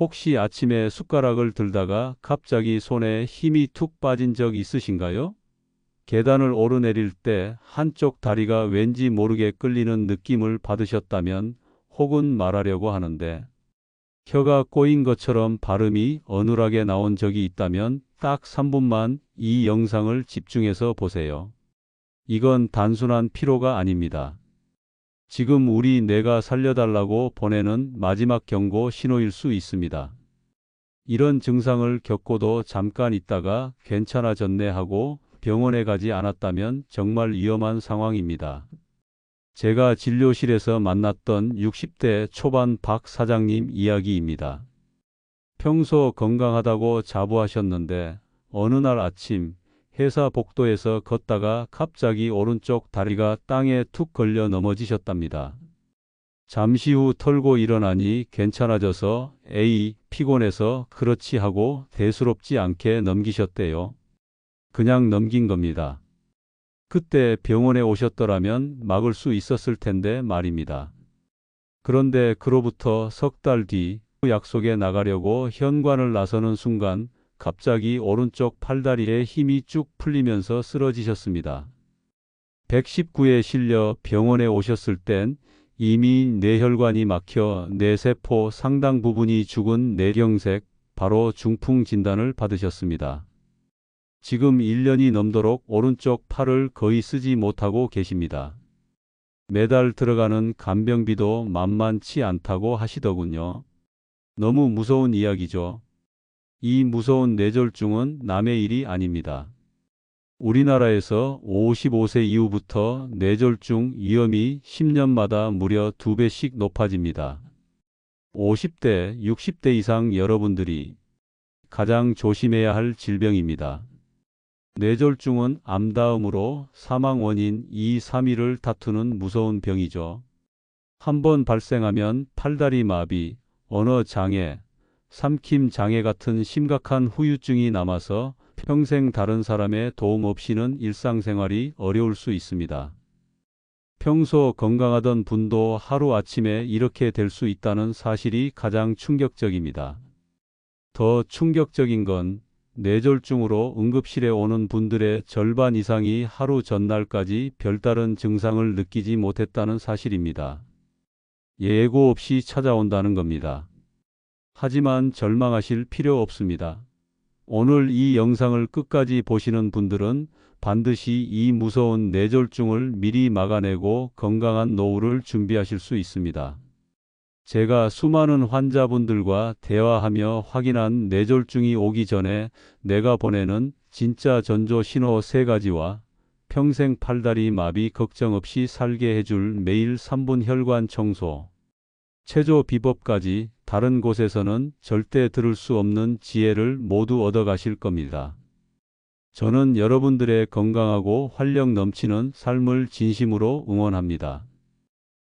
혹시 아침에 숟가락을 들다가 갑자기 손에 힘이 툭 빠진 적 있으신가요? 계단을 오르내릴 때 한쪽 다리가 왠지 모르게 끌리는 느낌을 받으셨다면 혹은 말하려고 하는데 혀가 꼬인 것처럼 발음이 어눌하게 나온 적이 있다면 딱 3분만 이 영상을 집중해서 보세요. 이건 단순한 피로가 아닙니다. 지금 우리 뇌가 살려달라고 보내는 마지막 경고 신호일 수 있습니다. 이런 증상을 겪고도 잠깐 있다가 괜찮아졌네 하고 병원에 가지 않았다면 정말 위험한 상황입니다. 제가 진료실에서 만났던 60대 초반 박 사장님 이야기입니다. 평소 건강하다고 자부하셨는데 어느 날 아침 회사 복도에서 걷다가 갑자기 오른쪽 다리가 땅에 툭 걸려 넘어지셨답니다. 잠시 후 털고 일어나니 괜찮아져서 에이 피곤해서 그렇지 하고 대수롭지 않게 넘기셨대요. 그냥 넘긴 겁니다. 그때 병원에 오셨더라면 막을 수 있었을 텐데 말입니다. 그런데 그로부터 석 달 뒤 약속에 나가려고 현관을 나서는 순간 갑자기 오른쪽 팔다리에 힘이 쭉 풀리면서 쓰러지셨습니다. 119에 실려 병원에 오셨을 땐 이미 뇌혈관이 막혀 뇌세포 상당 부분이 죽은 뇌경색, 바로 중풍 진단을 받으셨습니다. 지금 1년이 넘도록 오른쪽 팔을 거의 쓰지 못하고 계십니다. 매달 들어가는 간병비도 만만치 않다고 하시더군요. 너무 무서운 이야기죠. 이 무서운 뇌졸중은 남의 일이 아닙니다. 우리나라에서 55세 이후부터 뇌졸중 위험이 10년마다 무려 2배씩 높아집니다. 50대, 60대 이상 여러분들이 가장 조심해야 할 질병입니다. 뇌졸중은 암 다음으로 사망 원인 2, 3위를 다투는 무서운 병이죠. 한번 발생하면 팔다리 마비, 언어 장애, 삼킴 장애 같은 심각한 후유증이 남아서 평생 다른 사람의 도움 없이는 일상생활이 어려울 수 있습니다. 평소 건강하던 분도 하루아침에 이렇게 될 수 있다는 사실이 가장 충격적입니다. 더 충격적인 건 뇌졸중으로 응급실에 오는 분들의 절반 이상이 하루 전날까지 별다른 증상을 느끼지 못했다는 사실입니다. 예고 없이 찾아온다는 겁니다. 하지만 절망하실 필요 없습니다. 오늘 이 영상을 끝까지 보시는 분들은 반드시 이 무서운 뇌졸중을 미리 막아내고 건강한 노후를 준비하실 수 있습니다. 제가 수많은 환자분들과 대화하며 확인한 뇌졸중이 오기 전에 내가 보내는 진짜 전조 신호 세 가지와 평생 팔다리 마비 걱정 없이 살게 해줄 매일 3분 혈관 청소, 체조 비법까지 다른 곳에서는 절대 들을 수 없는 지혜를 모두 얻어가실 겁니다. 저는 여러분들의 건강하고 활력 넘치는 삶을 진심으로 응원합니다.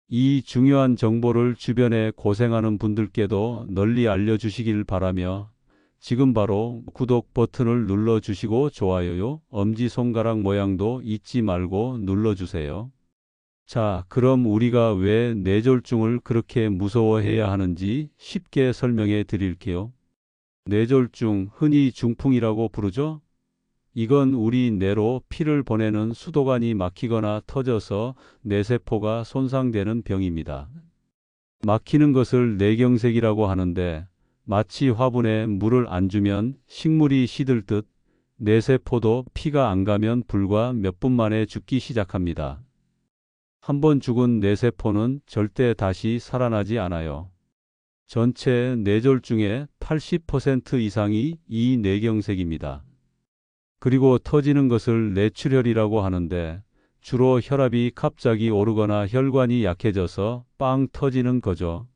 이 중요한 정보를 주변에 고생하는 분들께도 널리 알려주시길 바라며 지금 바로 구독 버튼을 눌러주시고 좋아요요, 엄지손가락 모양도 잊지 말고 눌러주세요. 자, 그럼 우리가 왜 뇌졸중을 그렇게 무서워해야 하는지 쉽게 설명해 드릴게요. 뇌졸중, 흔히 중풍이라고 부르죠? 이건 우리 뇌로 피를 보내는 수도관이 막히거나 터져서 뇌세포가 손상되는 병입니다. 막히는 것을 뇌경색이라고 하는데 마치 화분에 물을 안 주면 식물이 시들 듯 뇌세포도 피가 안 가면 불과 몇 분 만에 죽기 시작합니다. 한번 죽은 뇌세포는 절대 다시 살아나지 않아요. 전체 뇌졸중의 80% 이상이 이 뇌경색입니다. 그리고 터지는 것을 뇌출혈이라고 하는데 주로 혈압이 갑자기 오르거나 혈관이 약해져서 빵 터지는 거죠.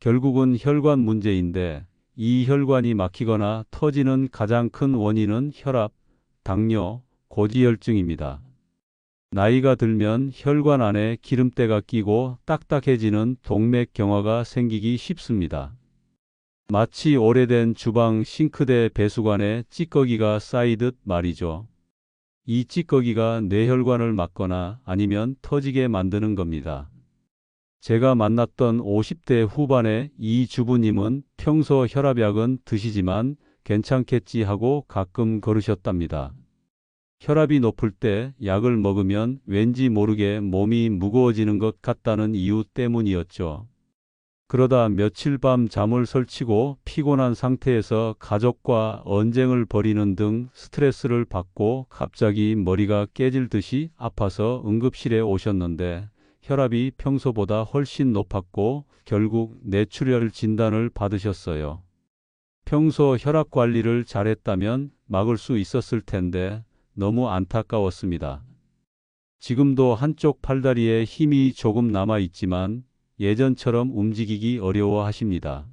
결국은 혈관 문제인데 이 혈관이 막히거나 터지는 가장 큰 원인은 혈압, 당뇨, 고지혈증입니다. 나이가 들면 혈관 안에 기름때가 끼고 딱딱해지는 동맥 경화가 생기기 쉽습니다. 마치 오래된 주방 싱크대 배수관에 찌꺼기가 쌓이듯 말이죠. 이 찌꺼기가 뇌혈관을 막거나 아니면 터지게 만드는 겁니다. 제가 만났던 50대 후반의 이 주부님은 평소 혈압약은 드시지만 괜찮겠지 하고 가끔 걸으셨답니다. 혈압이 높을 때 약을 먹으면 왠지 모르게 몸이 무거워지는 것 같다는 이유 때문이었죠. 그러다 며칠 밤 잠을 설치고 피곤한 상태에서 가족과 언쟁을 벌이는 등 스트레스를 받고 갑자기 머리가 깨질 듯이 아파서 응급실에 오셨는데 혈압이 평소보다 훨씬 높았고 결국 뇌출혈 진단을 받으셨어요. 평소 혈압 관리를 잘했다면 막을 수 있었을 텐데 너무 안타까웠습니다. 지금도 한쪽 팔다리에 힘이 조금 남아 있지만 예전처럼 움직이기 어려워 하십니다.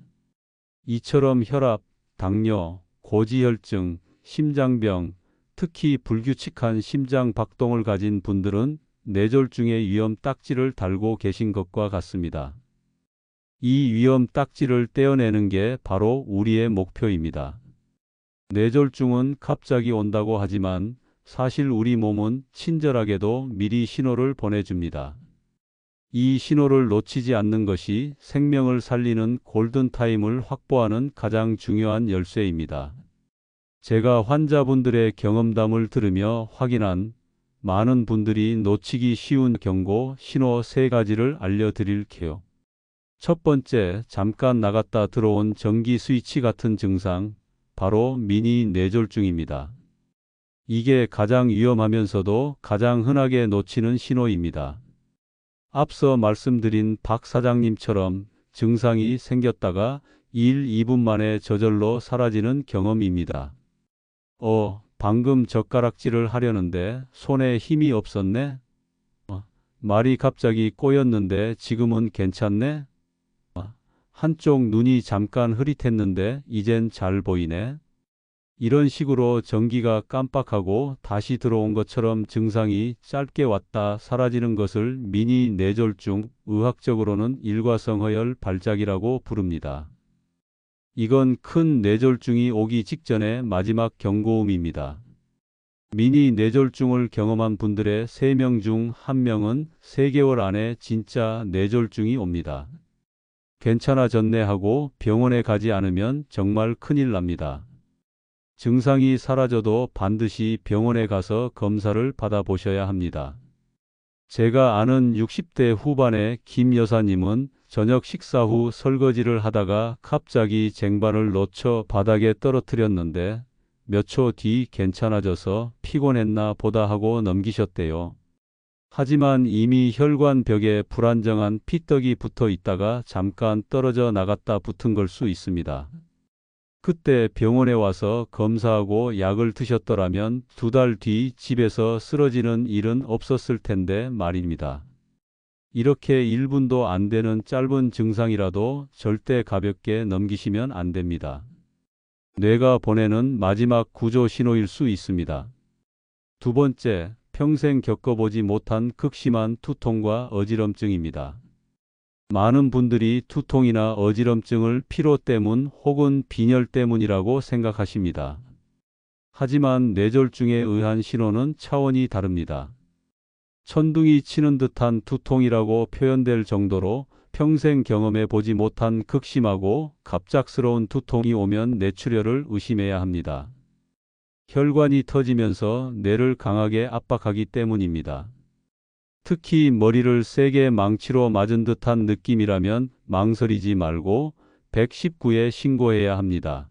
이처럼 혈압, 당뇨, 고지혈증, 심장병, 특히 불규칙한 심장 박동을 가진 분들은 뇌졸중의 위험 딱지를 달고 계신 것과 같습니다. 이 위험 딱지를 떼어내는 게 바로 우리의 목표입니다. 뇌졸중은 갑자기 온다고 하지만 사실 우리 몸은 친절하게도 미리 신호를 보내줍니다. 이 신호를 놓치지 않는 것이 생명을 살리는 골든타임을 확보하는 가장 중요한 열쇠입니다. 제가 환자분들의 경험담을 들으며 확인한 많은 분들이 놓치기 쉬운 경고 신호 세 가지를 알려드릴게요. 첫 번째, 잠깐 나갔다 들어온 전기 스위치 같은 증상, 바로 미니 뇌졸중입니다. 이게 가장 위험하면서도 가장 흔하게 놓치는 신호입니다. 앞서 말씀드린 박 사장님처럼 증상이 생겼다가 1, 2분 만에 저절로 사라지는 경험입니다. 어, 방금 젓가락질을 하려는데 손에 힘이 없었네? 어, 말이 갑자기 꼬였는데 지금은 괜찮네? 어, 한쪽 눈이 잠깐 흐릿했는데 이젠 잘 보이네? 이런 식으로 전기가 깜빡하고 다시 들어온 것처럼 증상이 짧게 왔다 사라지는 것을 미니 뇌졸중, 의학적으로는 일과성허열 발작이라고 부릅니다. 이건 큰 뇌졸중이 오기 직전의 마지막 경고음입니다. 미니 뇌졸중을 경험한 분들의 3명 중 1명은 3개월 안에 진짜 뇌졸중이 옵니다. 괜찮아졌네 하고 병원에 가지 않으면 정말 큰일 납니다. 증상이 사라져도 반드시 병원에 가서 검사를 받아보셔야 합니다. 제가 아는 60대 후반의 김 여사님은 저녁 식사 후 설거지를 하다가 갑자기 쟁반을 놓쳐 바닥에 떨어뜨렸는데 몇 초 뒤 괜찮아져서 피곤했나 보다 하고 넘기셨대요. 하지만 이미 혈관 벽에 불안정한 피떡이 붙어 있다가 잠깐 떨어져 나갔다 붙은 걸 수 있습니다. 그때 병원에 와서 검사하고 약을 드셨더라면 두 달 뒤 집에서 쓰러지는 일은 없었을 텐데 말입니다. 이렇게 1분도 안 되는 짧은 증상이라도 절대 가볍게 넘기시면 안 됩니다. 뇌가 보내는 마지막 구조 신호일 수 있습니다. 두 번째, 평생 겪어보지 못한 극심한 투통과 어지럼증입니다. 많은 분들이 투통이나 어지럼증을 피로 때문 혹은 빈혈 때문이라고 생각하십니다. 하지만 뇌졸중에 의한 신호는 차원이 다릅니다. 천둥이 치는 듯한 투통이라고 표현될 정도로 평생 경험해 보지 못한 극심하고 갑작스러운 투통이 오면 뇌출혈을 의심해야 합니다. 혈관이 터지면서 뇌를 강하게 압박하기 때문입니다. 특히 머리를 세게 망치로 맞은 듯한 느낌이라면 망설이지 말고 119에 신고해야 합니다.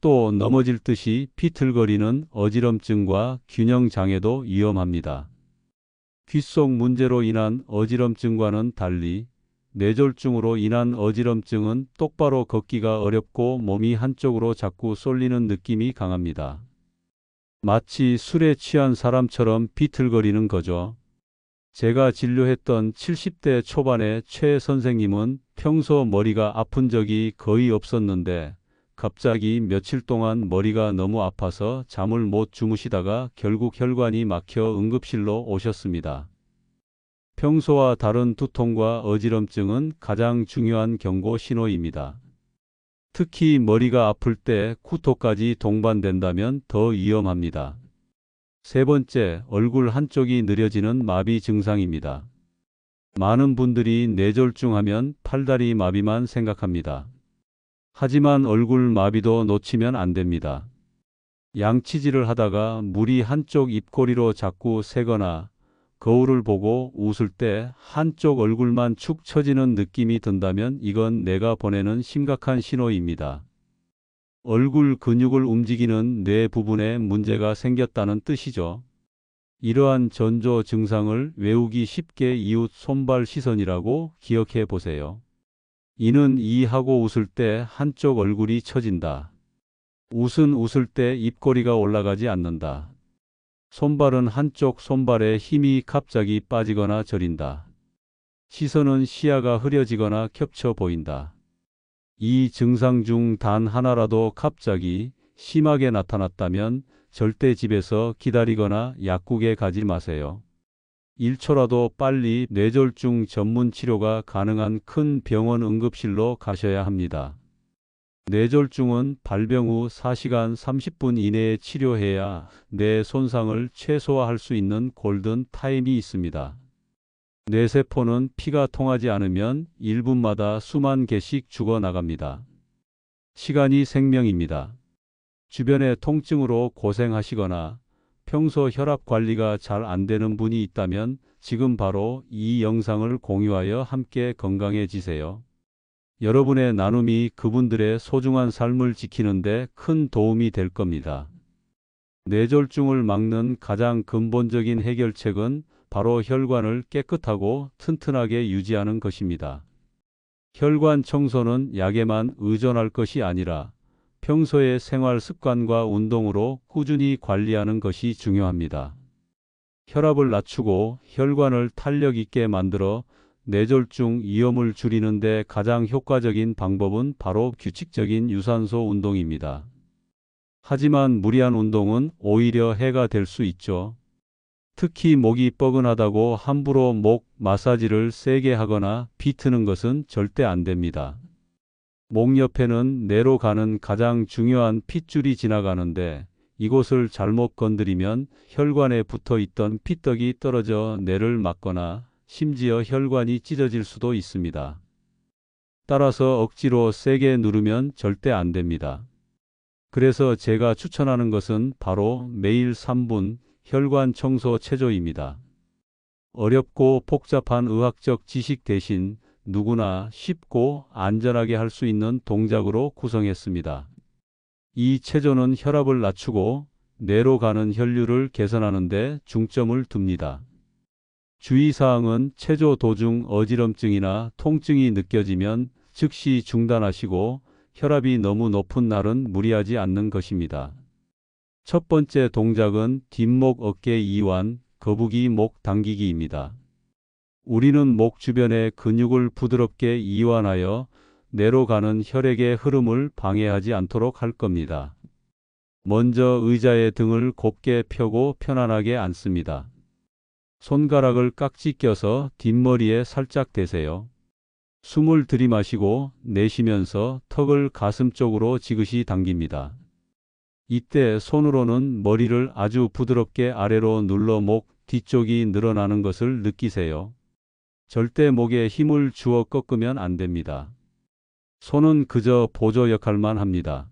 또 넘어질 듯이 비틀거리는 어지럼증과 균형장애도 위험합니다. 귓속 문제로 인한 어지럼증과는 달리 뇌졸중으로 인한 어지럼증은 똑바로 걷기가 어렵고 몸이 한쪽으로 자꾸 쏠리는 느낌이 강합니다. 마치 술에 취한 사람처럼 비틀거리는 거죠. 제가 진료했던 70대 초반의 최 선생님은 평소 머리가 아픈 적이 거의 없었는데 갑자기 며칠 동안 머리가 너무 아파서 잠을 못 주무시다가 결국 혈관이 막혀 응급실로 오셨습니다. 평소와 다른 두통과 어지럼증은 가장 중요한 경고 신호입니다. 특히 머리가 아플 때 구토까지 동반된다면 더 위험합니다. 세 번째, 얼굴 한쪽이 느려지는 마비 증상입니다. 많은 분들이 뇌졸중 하면 팔다리 마비만 생각합니다. 하지만 얼굴 마비도 놓치면 안 됩니다. 양치질을 하다가 물이 한쪽 입꼬리로 자꾸 새거나 거울을 보고 웃을 때 한쪽 얼굴만 축 처지는 느낌이 든다면 이건 내가 보내는 심각한 신호입니다. 얼굴 근육을 움직이는 뇌 부분에 문제가 생겼다는 뜻이죠. 이러한 전조 증상을 외우기 쉽게 이웃 손발 시선이라고 기억해 보세요. 이는 이 하고 웃을 때 한쪽 얼굴이 처진다. 웃은 웃을 때 입꼬리가 올라가지 않는다. 손발은 한쪽 손발에 힘이 갑자기 빠지거나 저린다. 시선은 시야가 흐려지거나 겹쳐 보인다. 이 증상 중 단 하나라도 갑자기 심하게 나타났다면 절대 집에서 기다리거나 약국에 가지 마세요. 1초라도 빨리 뇌졸중 전문 치료가 가능한 큰 병원 응급실로 가셔야 합니다. 뇌졸중은 발병 후 4시간 30분 이내에 치료해야 뇌 손상을 최소화할 수 있는 골든 타임이 있습니다. 뇌세포는 피가 통하지 않으면 1분마다 수만 개씩 죽어나갑니다. 시간이 생명입니다. 주변의 통증으로 고생하시거나 평소 혈압 관리가 잘 안 되는 분이 있다면 지금 바로 이 영상을 공유하여 함께 건강해지세요. 여러분의 나눔이 그분들의 소중한 삶을 지키는데 큰 도움이 될 겁니다. 뇌졸중을 막는 가장 근본적인 해결책은 바로 혈관을 깨끗하고 튼튼하게 유지하는 것입니다. 혈관 청소는 약에만 의존할 것이 아니라 평소의 생활 습관과 운동으로 꾸준히 관리하는 것이 중요합니다. 혈압을 낮추고 혈관을 탄력 있게 만들어 뇌졸중 위험을 줄이는 데 가장 효과적인 방법은 바로 규칙적인 유산소 운동입니다. 하지만 무리한 운동은 오히려 해가 될 수 있죠. 특히 목이 뻐근하다고 함부로 목 마사지를 세게 하거나 비트는 것은 절대 안 됩니다. 목 옆에는 뇌로 가는 가장 중요한 핏줄이 지나가는데 이곳을 잘못 건드리면 혈관에 붙어 있던 피떡이 떨어져 뇌를 막거나 심지어 혈관이 찢어질 수도 있습니다. 따라서 억지로 세게 누르면 절대 안 됩니다. 그래서 제가 추천하는 것은 바로 매일 3분 혈관 청소 체조입니다. 어렵고 복잡한 의학적 지식 대신 누구나 쉽고 안전하게 할 수 있는 동작으로 구성했습니다. 이 체조는 혈압을 낮추고 뇌로 가는 혈류를 개선하는 데 중점을 둡니다. 주의사항은 체조 도중 어지럼증이나 통증이 느껴지면 즉시 중단하시고 혈압이 너무 높은 날은 무리하지 않는 것입니다. 첫 번째 동작은 뒷목 어깨 이완, 거북이 목 당기기입니다. 우리는 목 주변의 근육을 부드럽게 이완하여 내로 가는 혈액의 흐름을 방해하지 않도록 할 겁니다. 먼저 의자의 등을 곱게 펴고 편안하게 앉습니다. 손가락을 깍지 껴서 뒷머리에 살짝 대세요. 숨을 들이마시고 내쉬면서 턱을 가슴 쪽으로 지그시 당깁니다. 이때 손으로는 머리를 아주 부드럽게 아래로 눌러 목 뒤쪽이 늘어나는 것을 느끼세요. 절대 목에 힘을 주어 꺾으면 안 됩니다. 손은 그저 보조 역할만 합니다.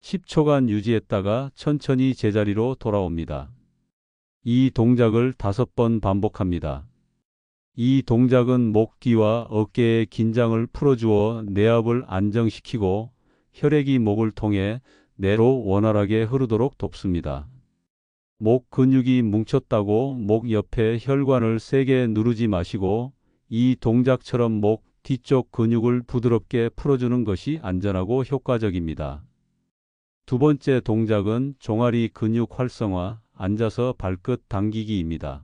10초간 유지했다가 천천히 제자리로 돌아옵니다. 이 동작을 다섯 번 반복합니다. 이 동작은 목 뒤와 어깨의 긴장을 풀어주어 내압을 안정시키고 혈액이 목을 통해 내로 원활하게 흐르도록 돕습니다. 목 근육이 뭉쳤다고 목 옆에 혈관을 세게 누르지 마시고 이 동작처럼 목 뒤쪽 근육을 부드럽게 풀어주는 것이 안전하고 효과적입니다. 두 번째 동작은 종아리 근육 활성화, 앉아서 발끝 당기기입니다.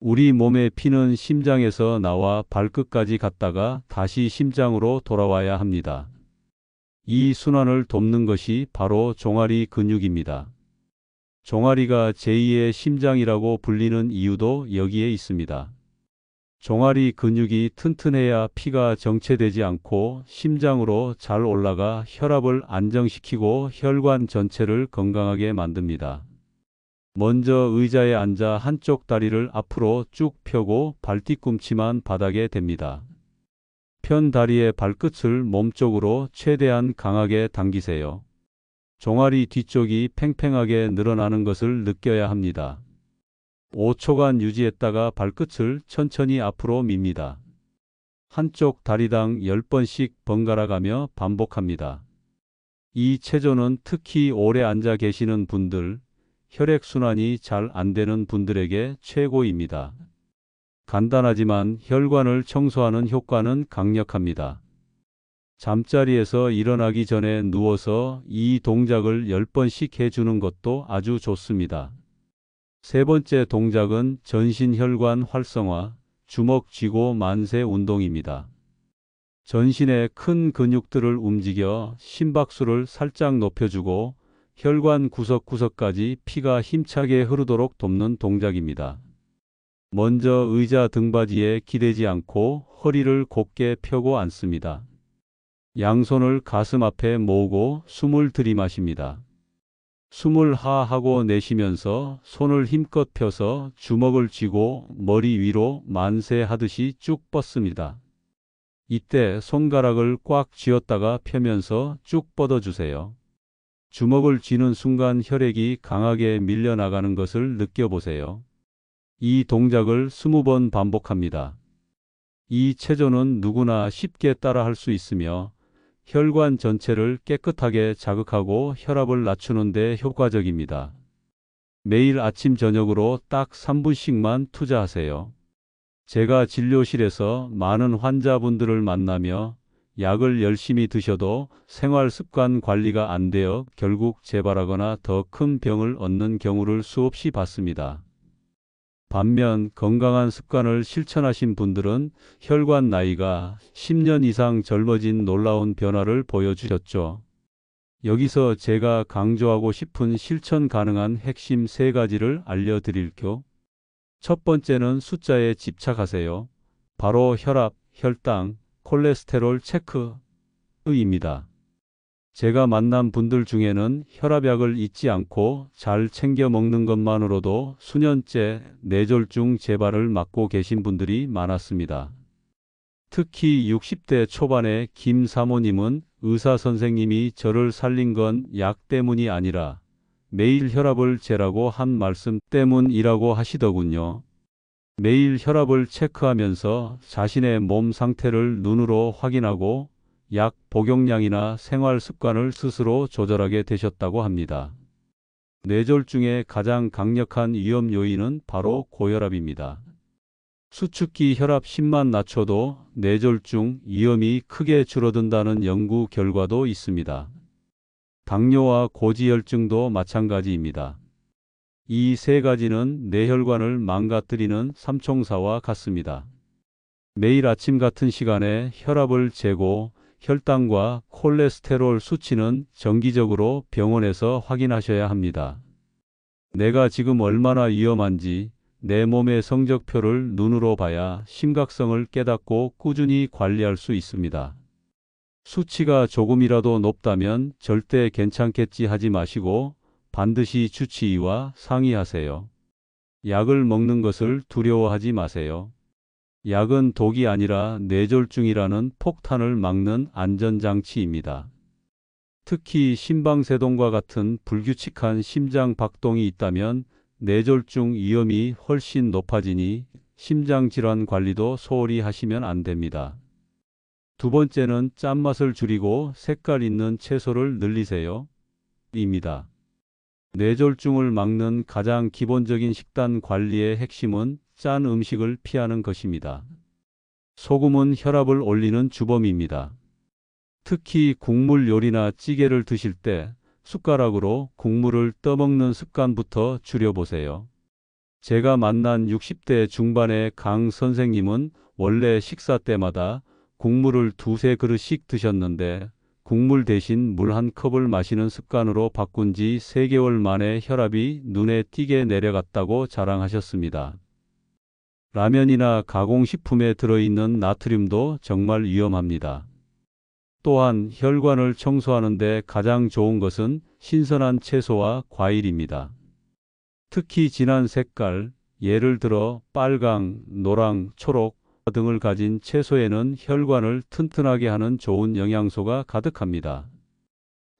우리 몸의 피는 심장에서 나와 발끝까지 갔다가 다시 심장으로 돌아와야 합니다. 이 순환을 돕는 것이 바로 종아리 근육입니다. 종아리가 제2의 심장이라고 불리는 이유도 여기에 있습니다. 종아리 근육이 튼튼해야 피가 정체되지 않고 심장으로 잘 올라가 혈압을 안정시키고 혈관 전체를 건강하게 만듭니다. 먼저 의자에 앉아 한쪽 다리를 앞으로 쭉 펴고 발뒤꿈치만 바닥에 댑니다. 편 다리의 발끝을 몸쪽으로 최대한 강하게 당기세요. 종아리 뒤쪽이 팽팽하게 늘어나는 것을 느껴야 합니다. 5초간 유지했다가 발끝을 천천히 앞으로 밉니다. 한쪽 다리당 10번씩 번갈아 가며 반복합니다. 이 체조는 특히 오래 앉아 계시는 분들, 혈액순환이 잘 안 되는 분들에게 최고입니다. 간단하지만 혈관을 청소하는 효과는 강력합니다. 잠자리에서 일어나기 전에 누워서 이 동작을 10번씩 해주는 것도 아주 좋습니다. 세 번째 동작은 전신혈관 활성화, 주먹 쥐고 만세 운동입니다. 전신의 큰 근육들을 움직여 심박수를 살짝 높여주고 혈관 구석구석까지 피가 힘차게 흐르도록 돕는 동작입니다. 먼저 의자 등받이에 기대지 않고 허리를 곧게 펴고 앉습니다. 양손을 가슴 앞에 모으고 숨을 들이마십니다. 숨을 하하고 내쉬면서 손을 힘껏 펴서 주먹을 쥐고 머리 위로 만세하듯이 쭉 뻗습니다. 이때 손가락을 꽉 쥐었다가 펴면서 쭉 뻗어주세요. 주먹을 쥐는 순간 혈액이 강하게 밀려나가는 것을 느껴보세요. 이 동작을 20번 반복합니다. 이 체조는 누구나 쉽게 따라할 수 있으며 혈관 전체를 깨끗하게 자극하고 혈압을 낮추는 데 효과적입니다. 매일 아침 저녁으로 딱 3분씩만 투자하세요. 제가 진료실에서 많은 환자분들을 만나며 약을 열심히 드셔도 생활 습관 관리가 안 되어 결국 재발하거나 더 큰 병을 얻는 경우를 수없이 봤습니다. 반면 건강한 습관을 실천하신 분들은 혈관 나이가 10년 이상 젊어진 놀라운 변화를 보여주셨죠. 여기서 제가 강조하고 싶은 실천 가능한 핵심 세 가지를 알려드릴게요. 첫 번째는 숫자에 집착하세요. 바로 혈압, 혈당, 콜레스테롤 체크입니다. 제가 만난 분들 중에는 혈압약을 잊지 않고 잘 챙겨 먹는 것만으로도 수년째 뇌졸중 재발을 막고 계신 분들이 많았습니다. 특히 60대 초반의 김 사모님은 의사 선생님이 저를 살린 건 약 때문이 아니라 매일 혈압을 재라고 한 말씀 때문이라고 하시더군요. 매일 혈압을 체크하면서 자신의 몸 상태를 눈으로 확인하고 약 복용량이나 생활 습관을 스스로 조절하게 되셨다고 합니다. 뇌졸중의 가장 강력한 위험 요인은 바로 고혈압입니다. 수축기 혈압 10만 낮춰도 뇌졸중 위험이 크게 줄어든다는 연구 결과도 있습니다. 당뇨와 고지혈증도 마찬가지입니다. 이 세 가지는 뇌혈관을 망가뜨리는 삼총사와 같습니다. 매일 아침 같은 시간에 혈압을 재고 혈당과 콜레스테롤 수치는 정기적으로 병원에서 확인하셔야 합니다. 내가 지금 얼마나 위험한지 내 몸의 성적표를 눈으로 봐야 심각성을 깨닫고 꾸준히 관리할 수 있습니다. 수치가 조금이라도 높다면 절대 괜찮겠지 하지 마시고 반드시 주치의와 상의하세요. 약을 먹는 것을 두려워하지 마세요. 약은 독이 아니라 뇌졸중이라는 폭탄을 막는 안전장치입니다. 특히 심방세동과 같은 불규칙한 심장 박동이 있다면 뇌졸중 위험이 훨씬 높아지니 심장 질환 관리도 소홀히 하시면 안 됩니다. 두 번째는 짠맛을 줄이고 색깔 있는 채소를 늘리세요. 입니다. 뇌졸중을 막는 가장 기본적인 식단 관리의 핵심은 짠 음식을 피하는 것입니다. 소금은 혈압을 올리는 주범입니다. 특히 국물 요리나 찌개를 드실 때 숟가락으로 국물을 떠먹는 습관부터 줄여보세요. 제가 만난 60대 중반의 강 선생님은 원래 식사 때마다 국물을 두세 그릇씩 드셨는데 국물 대신 물 한 컵을 마시는 습관으로 바꾼 지 3개월 만에 혈압이 눈에 띄게 내려갔다고 자랑하셨습니다. 라면이나 가공식품에 들어있는 나트륨도 정말 위험합니다. 또한 혈관을 청소하는 데 가장 좋은 것은 신선한 채소와 과일입니다. 특히 진한 색깔, 예를 들어 빨강, 노랑, 초록 등을 가진 채소에는 혈관을 튼튼하게 하는 좋은 영양소가 가득합니다.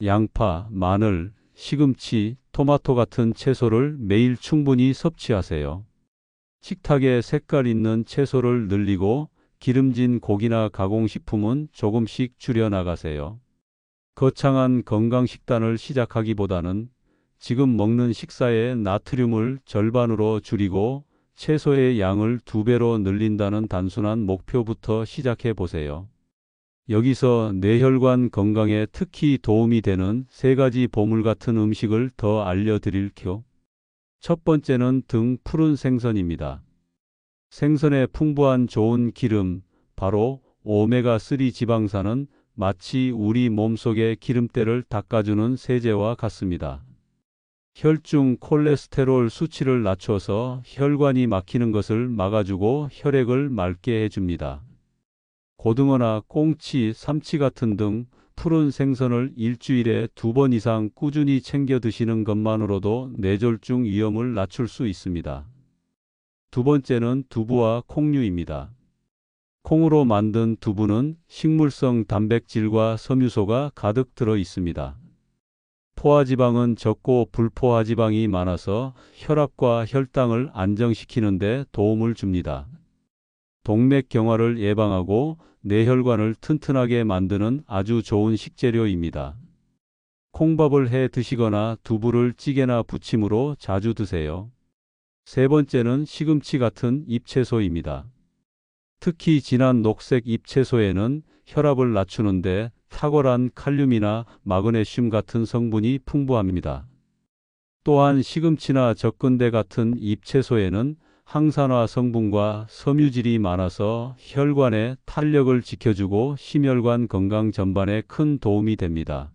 양파, 마늘, 시금치, 토마토 같은 채소를 매일 충분히 섭취하세요. 식탁에 색깔 있는 채소를 늘리고 기름진 고기나 가공식품은 조금씩 줄여 나가세요. 거창한 건강 식단을 시작하기보다는 지금 먹는 식사의 나트륨을 절반으로 줄이고 채소의 양을 두 배로 늘린다는 단순한 목표부터 시작해 보세요. 여기서 뇌혈관 건강에 특히 도움이 되는 세 가지 보물 같은 음식을 더 알려드릴게요. 첫 번째는 등 푸른 생선입니다. 생선의 풍부한 좋은 기름, 바로 오메가3 지방산은 마치 우리 몸속의 기름때를 닦아주는 세제와 같습니다. 혈중 콜레스테롤 수치를 낮춰서 혈관이 막히는 것을 막아주고 혈액을 맑게 해줍니다. 고등어나 꽁치, 삼치 같은 등 푸른 생선을 일주일에 두 번 이상 꾸준히 챙겨 드시는 것만으로도 뇌졸중 위험을 낮출 수 있습니다. 두 번째는 두부와 콩류입니다. 콩으로 만든 두부는 식물성 단백질과 섬유소가 가득 들어 있습니다. 포화지방은 적고 불포화지방이 많아서 혈압과 혈당을 안정시키는 데 도움을 줍니다. 동맥경화를 예방하고 뇌혈관을 튼튼하게 만드는 아주 좋은 식재료입니다. 콩밥을 해 드시거나 두부를 찌개나 부침으로 자주 드세요. 세 번째는 시금치 같은 잎채소입니다. 특히 진한 녹색 잎채소에는 혈압을 낮추는데 탁월한 칼륨이나 마그네슘 같은 성분이 풍부합니다. 또한 시금치나 적근대 같은 잎채소에는 항산화 성분과 섬유질이 많아서 혈관의 탄력을 지켜주고 심혈관 건강 전반에 큰 도움이 됩니다.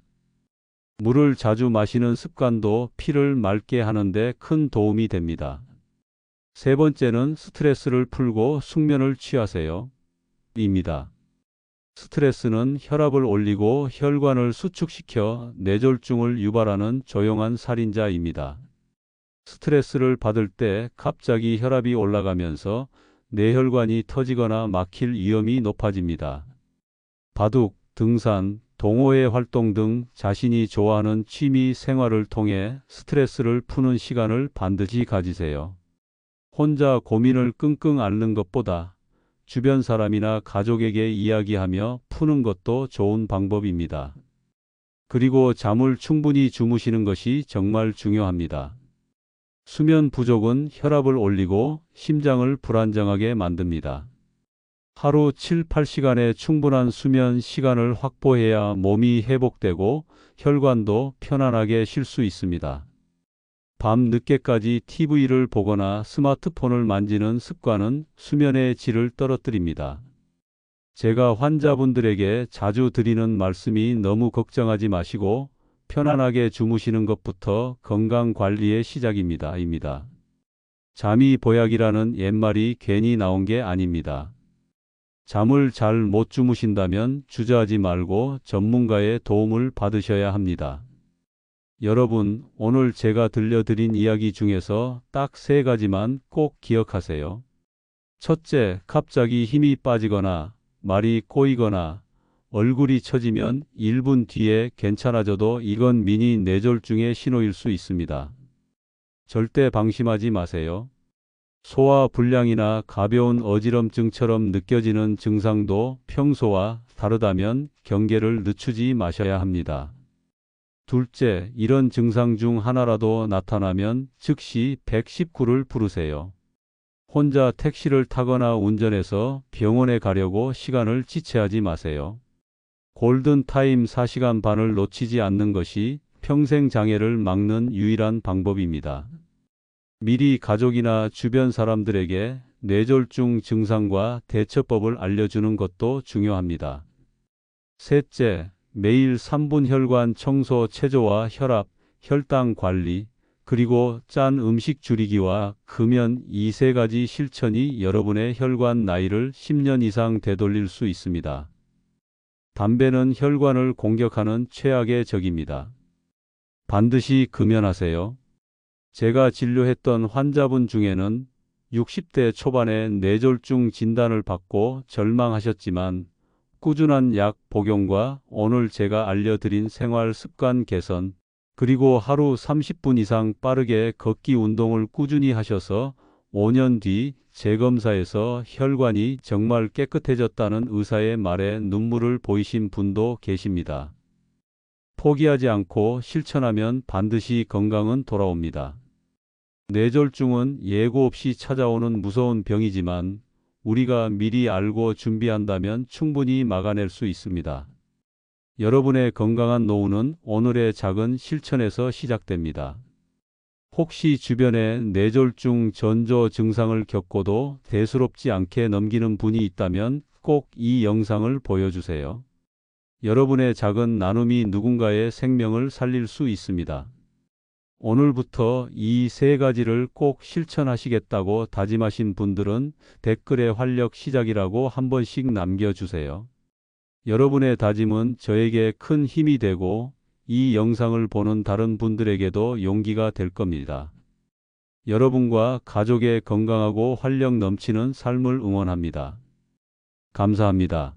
물을 자주 마시는 습관도 피를 맑게 하는데 큰 도움이 됩니다. 세 번째는 스트레스를 풀고 숙면을 취하세요. 입니다. 스트레스는 혈압을 올리고 혈관을 수축시켜 뇌졸중을 유발하는 조용한 살인자입니다. 스트레스를 받을 때 갑자기 혈압이 올라가면서 뇌혈관이 터지거나 막힐 위험이 높아집니다. 바둑, 등산, 동호회 활동 등 자신이 좋아하는 취미 생활을 통해 스트레스를 푸는 시간을 반드시 가지세요. 혼자 고민을 끙끙 앓는 것보다 주변 사람이나 가족에게 이야기하며 푸는 것도 좋은 방법입니다. 그리고 잠을 충분히 주무시는 것이 정말 중요합니다. 수면 부족은 혈압을 올리고 심장을 불안정하게 만듭니다. 하루 7, 8시간의 충분한 수면 시간을 확보해야 몸이 회복되고 혈관도 편안하게 쉴 수 있습니다. 밤 늦게까지 TV를 보거나 스마트폰을 만지는 습관은 수면의 질을 떨어뜨립니다. 제가 환자분들에게 자주 드리는 말씀이 너무 걱정하지 마시고 편안하게 주무시는 것부터 건강 관리의 시작입니다. 입니다. 잠이 보약이라는 옛말이 괜히 나온 게 아닙니다. 잠을 잘 못 주무신다면 주저하지 말고 전문가의 도움을 받으셔야 합니다. 여러분, 오늘 제가 들려드린 이야기 중에서 딱 세 가지만 꼭 기억하세요. 첫째, 갑자기 힘이 빠지거나 말이 꼬이거나 얼굴이 처지면 1분 뒤에 괜찮아져도 이건 미니 뇌졸중의 신호일 수 있습니다. 절대 방심하지 마세요. 소화 불량이나 가벼운 어지럼증처럼 느껴지는 증상도 평소와 다르다면 경계를 늦추지 마셔야 합니다. 둘째, 이런 증상 중 하나라도 나타나면 즉시 119를 부르세요. 혼자 택시를 타거나 운전해서 병원에 가려고 시간을 지체하지 마세요. 골든타임 4시간 반을 놓치지 않는 것이 평생 장애를 막는 유일한 방법입니다. 미리 가족이나 주변 사람들에게 뇌졸중 증상과 대처법을 알려주는 것도 중요합니다. 셋째, 매일 3분 혈관 청소 체조와 혈압, 혈당 관리, 그리고 짠 음식 줄이기와 금연 이 세 가지 실천이 여러분의 혈관 나이를 10년 이상 되돌릴 수 있습니다. 담배는 혈관을 공격하는 최악의 적입니다. 반드시 금연하세요. 제가 진료했던 환자분 중에는 60대 초반에 뇌졸중 진단을 받고 절망하셨지만 꾸준한 약 복용과 오늘 제가 알려드린 생활 습관 개선, 그리고 하루 30분 이상 빠르게 걷기 운동을 꾸준히 하셔서 5년 뒤 재검사에서 혈관이 정말 깨끗해졌다는 의사의 말에 눈물을 보이신 분도 계십니다. 포기하지 않고 실천하면 반드시 건강은 돌아옵니다. 뇌졸중은 예고 없이 찾아오는 무서운 병이지만 우리가 미리 알고 준비한다면 충분히 막아낼 수 있습니다. 여러분의 건강한 노후는 오늘의 작은 실천에서 시작됩니다. 혹시 주변에 뇌졸중 전조 증상을 겪고도 대수롭지 않게 넘기는 분이 있다면 꼭 이 영상을 보여주세요. 여러분의 작은 나눔이 누군가의 생명을 살릴 수 있습니다. 오늘부터 이 세 가지를 꼭 실천하시겠다고 다짐하신 분들은 댓글에 활력 시작이라고 한 번씩 남겨주세요. 여러분의 다짐은 저에게 큰 힘이 되고 이 영상을 보는 다른 분들에게도 용기가 될 겁니다. 여러분과 가족의 건강하고 활력 넘치는 삶을 응원합니다. 감사합니다.